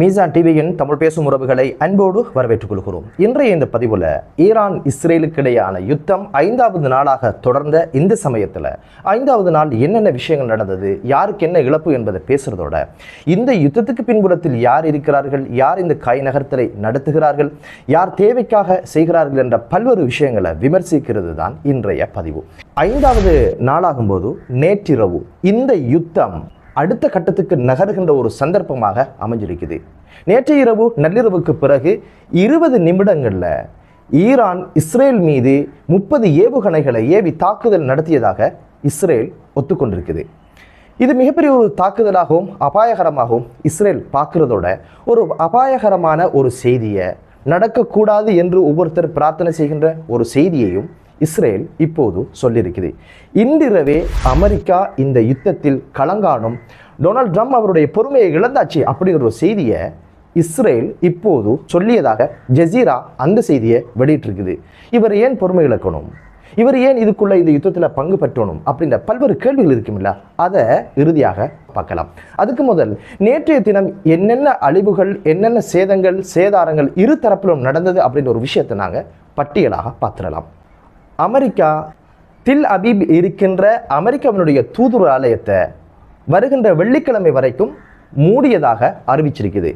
மீசான் டிவியின் தமிழ் பேசும் உறவுகளை அன்போடு வரவேற்றுக் கொள்கிறோம். இன்றைய இந்த பதிவில் ஈரான் இஸ்ரேலுக்கிடையான யுத்தம் ஐந்தாவது நாளாக தொடர்ந்த இந்த சமயத்தில் ஐந்தாவது நாள் என்னென்ன விஷயங்கள் நடந்தது யாருக்கு என்ன இழப்பு என்பதை பேசுறதோட இந்த யுத்தத்துக்கு பின்புலத்தில் யார் இருக்கிறார்கள் யார் இந்த காய் நகர்த்தலை நடத்துகிறார்கள் யார் தேவைக்காக செய்கிறார்கள் என்ற பல்வேறு விஷயங்களை விமர்சிக்கிறது தான் இன்றைய பதிவு. ஐந்தாவது நாளாகும்போது நேற்றிரவு இந்த யுத்தம் அடுத்த கட்டத்துக்கு நகர்கின்ற ஒரு சந்தர்ப்பமாக அமைஞ்சிருக்குது. நேற்று இரவு நள்ளிரவுக்கு பிறகு இருபது நிமிடங்களில் ஈரான் இஸ்ரேல் மீது முப்பது ஏவுகணைகளை ஏவி தாக்குதல் நடத்தியதாக இஸ்ரேல் ஒத்துக்கொண்டிருக்குது. இது மிகப்பெரிய ஒரு தாக்குதலாகவும் அபாயகரமாகவும் இஸ்ரேல் பார்க்குறதோட ஒரு அபாயகரமான ஒரு செய்தியை நடக்கக்கூடாது என்று ஒவ்வொருத்தர் பிரார்த்தனை செய்கின்ற ஒரு செய்தியையும் இஸ்ரேல் இப்போது சொல்லியிருக்குது. இன்றிரவே அமெரிக்கா இந்த யுத்தத்தில் கலங்காணும். டொனால்ட் ட்ரம்ப் அவருடைய பொறுமையை இழந்தாச்சு அப்படிங்கிற ஒரு செய்தியை இஸ்ரேல் இப்போது சொல்லியதாக ஜெசீரா அந்த செய்தியை வெளியிட்டிருக்குது. இவர் ஏன் பொறுமை இழக்கணும்? இவர் ஏன் இதுக்குள்ள இந்த யுத்தத்தில் பங்கு பெற்றணும் அப்படின்ற பல்வேறு கேள்விகள் இருக்குமில்ல? அதை இறுதியாக பார்க்கலாம். அதுக்கு முதல் நேற்றைய தினம் என்னென்ன அழிவுகள் என்னென்ன சேதங்கள் சேதாரங்கள் இரு தரப்பிலும் நடந்தது அப்படின்ற ஒரு விஷயத்தை நாங்கள் பட்டியலாக பார்த்துடலாம். அமெரிக்கா தில் அபீப் இருக்கின்ற அமெரிக்காவினுடைய தூதுவர் ஆலயத்தை வருகின்ற வெள்ளிக்கிழமை வரைக்கும் மூடியதாக அறிவிச்சிருக்குது.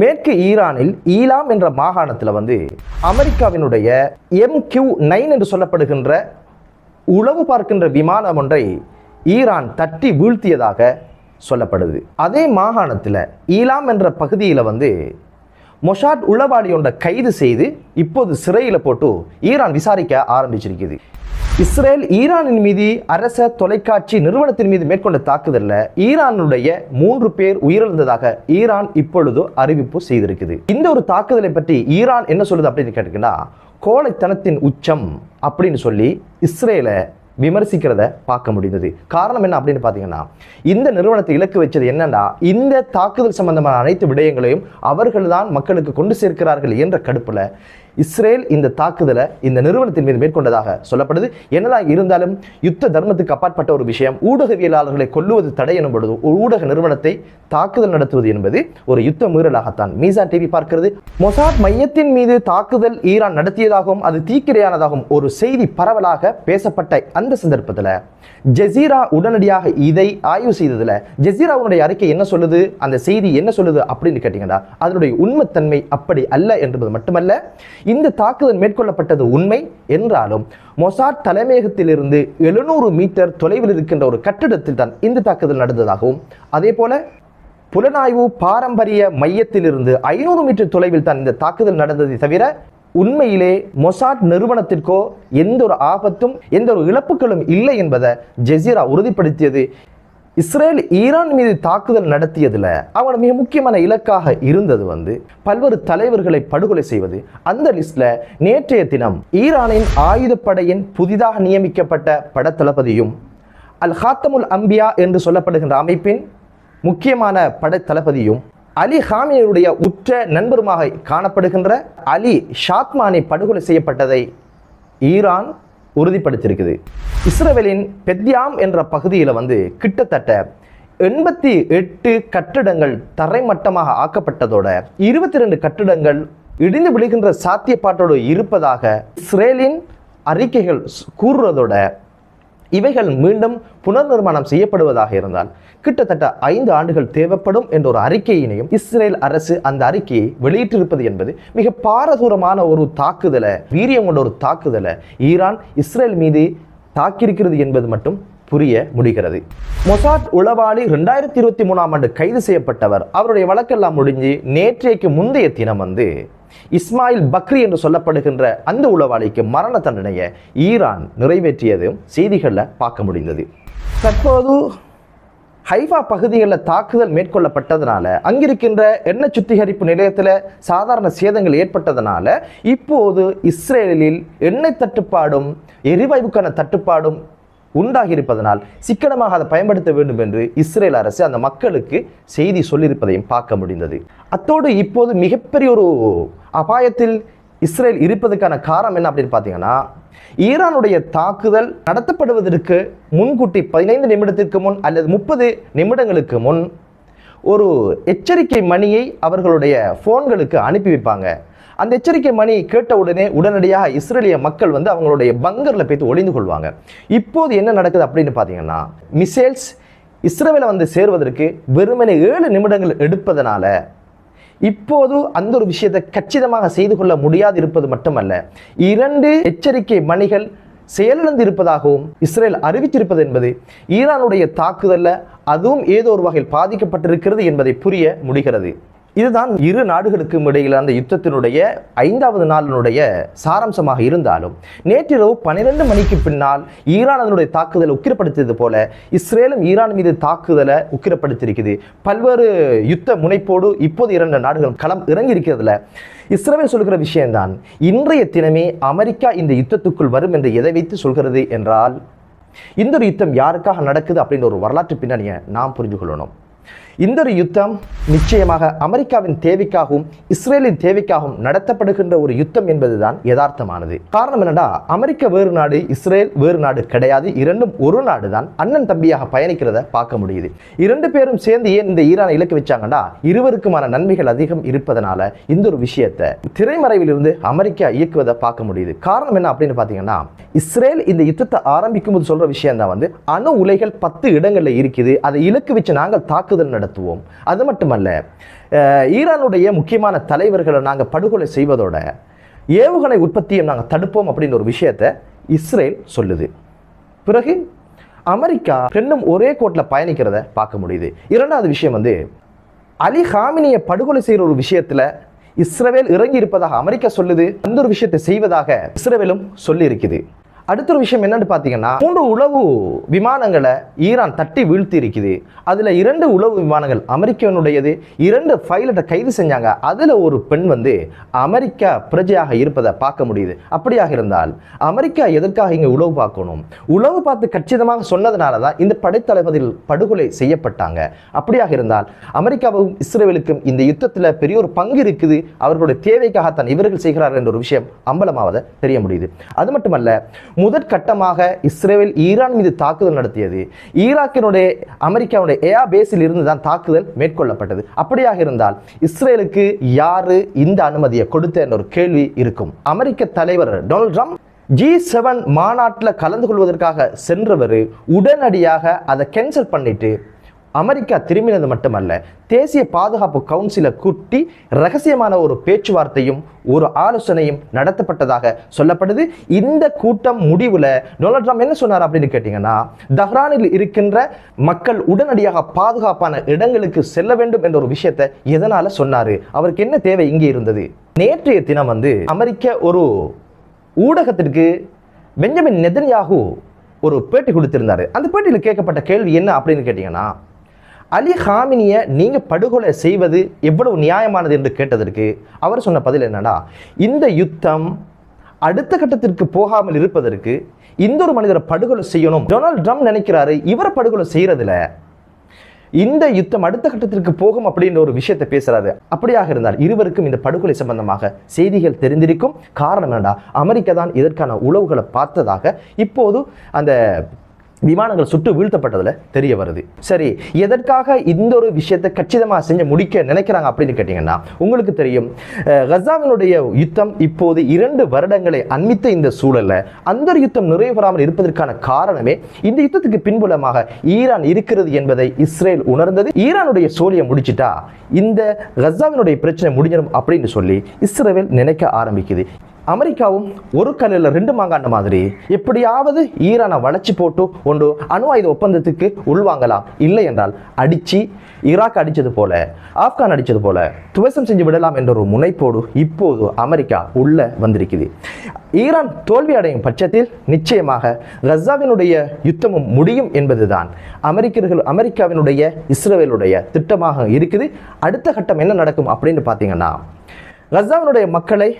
மேற்கு ஈரானில் ஈலாம் என்ற மாகாணத்தில் வந்து அமெரிக்காவினுடைய எம் கியூ நைன் என்று சொல்லப்படுகின்ற உளவு பார்க்கின்ற விமானம் ஒன்றை ஈரான் தட்டி வீழ்த்தியதாக சொல்லப்படுது. அதே மாகாணத்தில் ஈலாம் என்ற பகுதியில் வந்து மொஷாட் உளவாளி ஒன்றை கைது செய்து இப்போது சிறையில் போட்டு ஈரான் விசாரிக்க ஆரம்பிச்சிருக்குது இஸ்ரேல் ஈரானின் மீது அரச தொலைக்காட்சி நிறுவனத்தின் மீது மேற்கொண்ட தாக்குதலில் ஈரானுடைய மூன்று பேர் உயிரிழந்ததாக ஈரான் இப்பொழுது அறிவிப்பு செய்திருக்குது. இந்த ஒரு தாக்குதலை பற்றி ஈரான் என்ன சொல்லுது அப்படின்னு கேட்டிங்கன்னா கோழைத்தனத்தின் உச்சம் அப்படின்னு சொல்லி இஸ்ரேலை விமர்சிக்கிறத பார்க்க முடிந்தது. காரணம் என்ன அப்படின்னு பார்த்தீங்கன்னா இந்த நிறுவனத்தை இலக்கு வச்சது என்னன்னா இந்த தாக்குதல் சம்பந்தமான அனைத்து விடயங்களையும் அவர்கள் தான் மக்களுக்கு கொண்டு சேர்க்கிறார்கள் என்ற கடுப்பில் இஸ்ரேல் இந்த தாக்குதலை இந்த நிறுவனத்தின் மீது மேற்கொண்டதாக சொல்லப்படுது. என்னதான் இருந்தாலும் யுத்த தர்மத்துக்கு அப்பாற்பட்ட ஒரு விஷயம் ஊடகவியலாளர்களை கொல்லுவது தடை எனும் பொழுது ஒரு ஊடக நிறுவனத்தை தாக்குதல் நடத்துவது என்பது ஒரு யுத்த மீறலாகத்தான். மீசான் டிவி பார்க்கிறது. மொசாத் மையத்தின் மீது தாக்குதல் ஈரான் நடத்தியதாகவும் அது தீக்கிரையானதாகவும் ஒரு செய்தி பரவலாக பேசப்பட்ட அந்த சந்தர்ப்பத்தில் ஜெசீரா உடனடியாக இதை ஆய்வு செய்ததில் ஜெசீராவுடைய அறிக்கை என்ன சொல்லுது அந்த செய்தி என்ன சொல்லுது அப்படின்னு கேட்டீங்கன்னா அதனுடைய உண்மைத்தன்மை அப்படி அல்ல என்பது மட்டுமல்ல இந்த தாக்குதல் மேற்கொள்ளப்பட்டது உண்மை என்றாலும் மொசாட் தலைமையகத்திலிருந்து எழுநூறு மீட்டர் தொலைவில் இருக்கின்ற ஒரு கட்டிடத்தில் தான் இந்த தாக்குதல் நடந்ததாகவும் அதே போல புலனாய்வு பாரம்பரிய மையத்திலிருந்து ஐநூறு மீட்டர் தொலைவில் தான் இந்த தாக்குதல் நடந்ததை தவிர உண்மையிலே மொசாட் நிறுவனத்திற்கோ எந்த ஒரு ஆபத்தும் எந்த ஒரு இழப்புகளும் இல்லை என்பதை ஜெசீரா உறுதிப்படுத்தியது. இஸ்ரேல் ஈரான் மீது தாக்குதல் நடத்தியதில் அவன் மிக முக்கியமான இலக்காக இருந்தது வந்து பல்வேறு தலைவர்களை படுகொலை செய்வது. அந்த லிஸ்ட்ல நேற்றைய தினம் ஈரானின் ஆயுதப்படையின் புதிதாக நியமிக்கப்பட்ட படத்தளபதியும் அல் ஹாத்தமுல் அம்பியா என்று சொல்லப்படுகின்ற அமைப்பின் முக்கியமான படத்தளபதியும் அலி ஹாமியருடைய உற்ற நண்பருமாக காணப்படுகின்ற அலி ஷாத்மானி படுகொலை செய்யப்பட்டதை ஈரான் உறுதிப்படுத்தியிருக்குது. இஸ்ரேலின் பெத்யாம் என்ற பகுதியில் வந்து கிட்டத்தட்ட எண்பத்தி எட்டு கட்டிடங்கள் தரைமட்டமாக ஆக்கப்பட்டதோட இருபத்தி ரெண்டு கட்டிடங்கள் இடிந்து விழுகின்ற சாத்தியப்பாட்டோடு இருப்பதாக இஸ்ரேலின் அறிக்கைகள் கூறுறதோட இவைகள் மீண்டும் புனர் நிர்மாணம் செய்யப்படுவதாக இருந்தால் கிட்டத்தட்ட ஐந்து ஆண்டுகள் தேவைப்படும் என்ற ஒரு அறிக்கையினையும் இஸ்ரேல் அரசு அந்த அறிக்கையை வெளியிட்டிருப்பது என்பது மிக பாரதூரமான ஒரு தாக்குதலை வீரியம் கொண்ட ஒரு தாக்குதலை ஈரான் இஸ்ரேல் மீது தாக்கியிருக்கிறது என்பது மட்டும் புரிய முடிகிறது. மொசாட் உளவாளி ரெண்டாயிரத்தி இருபத்தி மூணாம் ஆண்டு கைது செய்யப்பட்டவர். அவருடைய வழக்கெல்லாம் முடிஞ்சு நேற்றைக்கு முந்தைய தினம் வந்து இஸ்மாயில் பக்ரி என்று சொல்லப்படுகின்ற அந்த உளவாளிக்கு மரண தண்டனையை ஈரான் நிறைவேற்றியது செய்திகளில் பார்க்க முடிந்தது. தற்போது ஹைஃபா பகுதிகளில் தாக்குதல் மேற்கொள்ளப்பட்டதுனால அங்கிருக்கின்ற எண்ணெய் சுத்திகரிப்பு நிலையத்தில் சாதாரண சேதங்கள் ஏற்பட்டதுனால இப்போது இஸ்ரேலில் எண்ணெய் தட்டுப்பாடும் எரிவாயுக்கான தட்டுப்பாடும் உண்டாகியிருப்பதனால் சிக்கனமாக அதை பயன்படுத்த வேண்டும் என்று இஸ்ரேல் அரசு அந்த மக்களுக்கு செய்தி சொல்லியிருப்பதையும் பார்க்க முடிந்தது. அத்தோடு இப்போது மிகப்பெரிய ஒரு அபாயத்தில் இஸ்ரேல் இருப்பதற்கான காரணம் என்ன அப்படின்னு பார்த்தீங்கன்னா ஈரானுடைய தாக்குதல் நடத்தப்படுவதற்கு முன்கூட்டி பதினைந்து நிமிடத்திற்கு முன் அல்லது முப்பது நிமிடங்களுக்கு முன் ஒரு எச்சரிக்கை மணியை அவர்களுடைய ஃபோன்களுக்கு அனுப்பி வைப்பாங்க. அந்த எச்சரிக்கை மணி கேட்ட உடனே உடனடியாக இஸ்ரேலிய மக்கள் வந்து அவங்களுடைய பங்கரில் போய்த்து ஒளிந்து கொள்வாங்க. இப்போது என்ன நடக்குது அப்படின்னு பார்த்தீங்கன்னா மிசைல்ஸ் இஸ்ரேலை வந்து சேர்வதற்கு வெறுமனே ஏழு நிமிடங்கள் எடுப்பதனால இப்போது அந்த ஒரு விஷயத்தை கச்சிதமாக செய்து கொள்ள முடியாது இருப்பது மட்டுமல்ல இரண்டு எச்சரிக்கை மணிகள் செயலிழந்து இருப்பதாகவும் இஸ்ரேல் அறிவித்திருப்பது என்பது ஈரானுடைய தாக்குதலில் அதுவும் ஏதோ ஒரு வகையில் பாதிக்கப்பட்டிருக்கிறது என்பதை புரிய முடிகிறது. இதுதான் இரு நாடுகளுக்கும் இடையில் அந்த யுத்தத்தினுடைய ஐந்தாவது நாளினுடைய சாராம்சமாக இருந்தாலும் நேற்றிரவு பன்னிரெண்டு மணிக்கு பின்னால் ஈரான் அதனுடைய தாக்குதலை உக்கிரப்படுத்தியது போல இஸ்ரேலும் ஈரான் மீது தாக்குதலை உக்கிரப்படுத்தியிருக்குது. பல்வேறு யுத்த முனைப்போடு இப்போது இரண்டு நாடுகளும் களம் இறங்கி இருக்கிறதுல இஸ்ரேல் சொல்கிற விஷயம்தான் இன்றைய தினமே அமெரிக்கா இந்த யுத்தத்துக்குள் வரும் என்று எதை வைத்து சொல்கிறது என்றால் இந்த ஒரு யுத்தம் யாருக்காக நடக்குது அப்படின்ற ஒரு வரலாற்று பின்னணியை நாம் புரிந்து கொள்ளணும். இந்த ஒரு யுத்தம் நிச்சயமாக அமெரிக்காவின் தேவைக்காகவும் இஸ்ரேலின் தேவைக்காகவும் நடத்தப்படுகின்ற ஒரு யுத்தம் என்பதுதான் யதார்த்தமானது. காரணம் என்னடா அமெரிக்கா வேறு நாடு இஸ்ரேல் வேறு நாடு கிடையாது. இரண்டும் ஒரு நாடு தான் அண்ணன் தம்பியாக பயணிக்கிறத பார்க்க முடியுது. இரண்டு பேரும் சேர்ந்து ஏன் இந்த ஈரானை இலக்கு வச்சாங்கடா இருவருக்குமான நன்மைகள் அதிகம் இருப்பதனால இந்த ஒரு விஷயத்தை திரைமறைவில் இருந்து அமெரிக்கா இயக்குவதை பார்க்க முடியுது. காரணம் என்ன அப்படின்னு பார்த்தீங்கன்னா இஸ்ரேல் இந்த யுத்தத்தை ஆரம்பிக்கும் போது சொல்ற விஷயம் தான் வந்து அணு உலைகள் பத்து இடங்களில் இருக்குது. அதை இலக்கு வச்சு நாங்கள் தாக்குதல் நடத்துவோம். அது மட்டுமல்ல ஈரானுடைய முக்கியமான தலைவர்களை நாங்கள் படுகொலை செய்வதோட ஏவுகணை உற்பத்தியை நாங்கள் தடுப்போம் அப்படின்னு ஒரு விஷயத்தை இஸ்ரேல் சொல்லுது. பிறகு அமெரிக்கா ரெண்டும் ஒரே கோட்டில் பயணிக்கிறத பார்க்க முடியுது. இரண்டாவது விஷயம் வந்து அலி ஹாமினியை படுகொலை செய்கிற ஒரு விஷயத்தில் இஸ்ரேல் இறங்கி இருப்பதாக அமெரிக்கா சொல்லுது. அந்த ஒரு விஷயத்தை செய்வதாக இஸ்ரேலும் சொல்லி இருக்குது அடுத்த ஒரு விஷயம் என்னன்னு பார்த்தீங்கன்னா மூன்று உளவு விமானங்களை ஈரான் தட்டி வீழ்த்தி இருக்குது அதில் இரண்டு உளவு விமானங்கள் அமெரிக்கனுடையது இரண்டு பைலட்டை கைது செஞ்சாங்க. அதில் ஒரு பெண் வந்து அமெரிக்கா பிரஜையாக இருப்பதை பார்க்க முடியுது. அப்படியாக இருந்தால் அமெரிக்கா எதற்காக இங்கே உளவு பார்க்கணும்? உளவு பார்த்து கச்சிதமாக சொன்னதுனால தான் இந்த படைத்தளபதிகள் படுகொலை செய்யப்பட்டாங்க. அப்படியாக இருந்தால் அமெரிக்காவும் இஸ்ரேலுக்கும் இந்த யுத்தத்தில் பெரிய ஒரு பங்கு இருக்குது. அவர்களுடைய தேவைக்காகத்தான் இவர்கள் செய்கிறார்கள் என்ற ஒரு விஷயம் அம்பலமாவதை தெரிய முடியுது. அது மட்டுமல்ல முதற்கட்டமாக இஸ்ரேல் ஈரான் மீது தாக்குதல் நடத்தியது. ஈராக்கினுடைய அமெரிக்காவுடைய ஏயா பேஸில் இருந்து தான் தாக்குதல் மேற்கொள்ளப்பட்டது. அப்படியாக இருந்தால் இஸ்ரேலுக்கு யாரு இந்த அனுமதியை கொடுத்த என்ற ஒரு கேள்வி இருக்கும். அமெரிக்க தலைவர் டொனால்ட் ட்ரம்ப் ஜி செவன் மாநாட்டில் கலந்து கொள்வதற்காக சென்றவர் உடனடியாக அதை கேன்சல் பண்ணிட்டு அமெரிக்கா திரும்பினது மட்டுமல்ல தேசிய பாதுகாப்பு கவுன்சிலை கூட்டி ரகசியமான ஒரு பேச்சுவார்த்தையும் ஒரு ஆலோசனையும் நடத்தப்பட்டதாக சொல்லப்படுது. இந்த கூட்டம் முடிவில் டொனால்ட் ட்ரம்ப் என்ன சொன்னார் அப்படின்னு கேட்டிங்கன்னா தஹ்ரானில் இருக்கின்ற மக்கள் உடனடியாக பாதுகாப்பான இடங்களுக்கு செல்ல வேண்டும் என்ற ஒரு விஷயத்தை எதனால் சொன்னார்? அவருக்கு என்ன தேவை இங்கே இருந்தது? நேற்றைய தினம் வந்து அமெரிக்க ஒரு ஊடகத்திற்கு பெஞ்சமின் நெதன்யாகு ஒரு பேட்டி கொடுத்திருந்தார். அந்த பேட்டியில் கேட்கப்பட்ட கேள்வி என்ன அப்படின்னு கேட்டிங்கன்னா அலி ஹாமினியை நீங்கள் படுகொலை செய்வது எவ்வளவு நியாயமானது என்று கேட்டதற்கு அவர் சொன்ன பதில் என்னன்னா இந்த யுத்தம் அடுத்த கட்டத்திற்கு போகாமல் இருப்பதற்கு இந்த ஒரு மனிதரை படுகொலை செய்யணும். டொனால்ட் ட்ரம்ப் நினைக்கிறாரு இவரை படுகொலை செய்யறதுல இந்த யுத்தம் அடுத்த கட்டத்திற்கு போகும் அப்படின்ற ஒரு விஷயத்தை பேசுறாரு. அப்படியாக இருந்தால் இருவருக்கும் இந்த படுகொலை சம்பந்தமாக செய்திகள் தெரிந்திருக்கும். காரணம் என்னடா அமெரிக்கா தான் இதற்கான உளவுகளை பார்த்ததாக இப்போது அந்த விமானங்கள் சுட்டு வீழ்த்தப்பட்டதுல தெரிய வருது. சரி எதற்காக இந்த ஒரு விஷயத்தை கச்சிதமாக செஞ்சு முடிக்க நினைக்கிறாங்க அப்படின்னு கேட்டிங்கன்னா உங்களுக்கு தெரியும் கசாவினுடைய யுத்தம் இப்போது இரண்டு வருடங்களை அண்மித்த இந்த சூழல்ல அந்த ஒரு யுத்தம் நிறைவு பெறாமல் இருப்பதற்கான காரணமே இந்த யுத்தத்துக்கு பின்புலமாக ஈரான் இருக்கிறது என்பதை இஸ்ரேல் உணர்ந்தது. ஈரானுடைய சோழியை முடிச்சிட்டா இந்த கசாவினுடைய பிரச்சனை முடிஞ்சிடும் அப்படின்னு சொல்லி இஸ்ரேல் நினைக்க ஆரம்பிக்குது. அமெரிக்காவும் ஒரு கல்லில் ரெண்டு மாங்காண்ட மாதிரி. எப்படியாவது ஈரானை வளைச்சி போட்டு ஒன்று அணு ஆயுத ஒப்பந்தத்துக்கு உள்வாங்கலாம். இல்லை என்றால் அடித்து ஈராக் அடித்தது போல ஆப்கான் அடித்தது போல துவசம் செஞ்சு விடலாம் என்ற ஒரு முனைப்போடு இப்போது அமெரிக்கா உள்ளே வந்திருக்குது. ஈரான் தோல்வி அடையும் பட்சத்தில் நிச்சயமாக கசாவினுடைய யுத்தமும் முடியும் என்பதுதான் அமெரிக்கர்கள் அமெரிக்காவினுடைய இஸ்ரேலுடைய திட்டமாக இருக்குது. அடுத்த கட்டம் என்ன நடக்கும் அப்படின்னு பார்த்தீங்கன்னா கசாவினுடைய மக்களை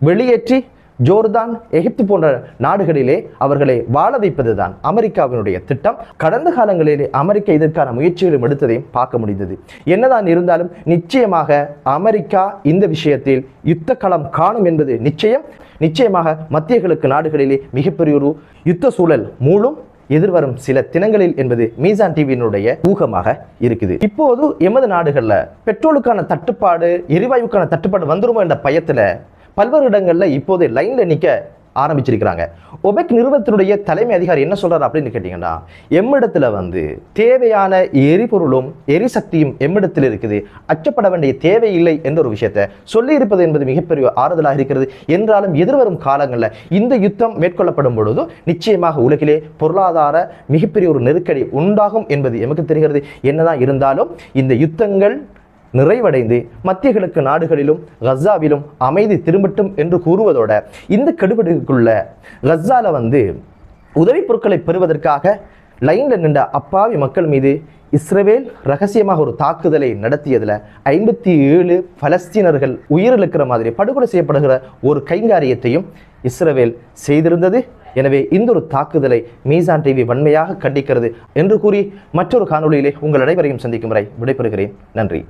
வெளியேற்றி ஜோர்தான் எகிப்து போன்ற நாடுகளிலே அவர்களை வாழ வைப்பதுதான் அமெரிக்காவினுடைய திட்டம். கடந்த காலங்களிலே அமெரிக்கா இதற்கான முயற்சிகளும் எடுத்ததையும் பார்க்க முடிந்தது. என்னதான் இருந்தாலும் நிச்சயமாக அமெரிக்கா இந்த விஷயத்தில் யுத்த களம் காணும் என்பது நிச்சயம். நிச்சயமாக மத்திய கிழக்கு நாடுகளிலே மிகப்பெரிய ஒரு யுத்த சூழல் மூலம் எதிர்வரும் சில தினங்களில் என்பது மீசான் டிவியினுடைய ஊகமாக இருக்குது. இப்போது எமது நாடுகளில் பெட்ரோலுக்கான தட்டுப்பாடு எரிவாயுக்கான தட்டுப்பாடு வந்துருமோ என்ற பயத்தில் பல்வேறு இடங்களில் இப்போது லைனில் நிற்க ஆரம்பிச்சிருக்கிறாங்க. ஒபெக் நிறுவனத்தினுடைய தலைமை அதிகாரி என்ன சொல்கிறார் அப்படின்னு கேட்டிங்கன்னா எம்மிடத்தில் வந்து தேவையான எரிபொருளும் எரிசக்தியும் எம்மிடத்தில் இருக்குது. அச்சப்பட வேண்டிய தேவையில்லை என்ற ஒரு விஷயத்தை சொல்லியிருப்பது என்பது மிகப்பெரிய ஆறுதலாக இருக்கிறது. என்றாலும் எதிர்வரும் காலங்களில் இந்த யுத்தம் மேற்கொள்ளப்படும் பொழுது நிச்சயமாக உலகிலே பொருளாதார மிகப்பெரிய ஒரு நெருக்கடி உண்டாகும் என்பது எமக்கு தெரிகிறது. என்னதான் இருந்தாலும் இந்த யுத்தங்கள் நிறைவடைந்து மத்திய கிழக்கு நாடுகளிலும் கசாவிலும் அமைதி திரும்பட்டும் என்று கூறுவதோட இந்த கெடுபடுக்குள்ள கசால வந்து உதவிப் பொருட்களை பெறுவதற்காக லைனில் நின்ற அப்பாவி மக்கள் மீது இஸ்ரேல் ரகசியமாக ஒரு தாக்குதலை நடத்தியதில் ஐம்பத்தி ஏழு பலஸ்தீனர்கள் உயிரிழக்கிற மாதிரி படுகொலை செய்யப்படுகிற ஒரு கைங்காரியத்தையும் இஸ்ரேல் செய்திருந்தது. எனவே இந்த ஒரு தாக்குதலை மீசான் டிவி வன்மையாக கண்டிக்கிறது என்று கூறி மற்றொரு காணொலியிலே உங்கள் அனைவரையும் சந்திக்கும் வரை விடைபெறுகிறேன். நன்றி.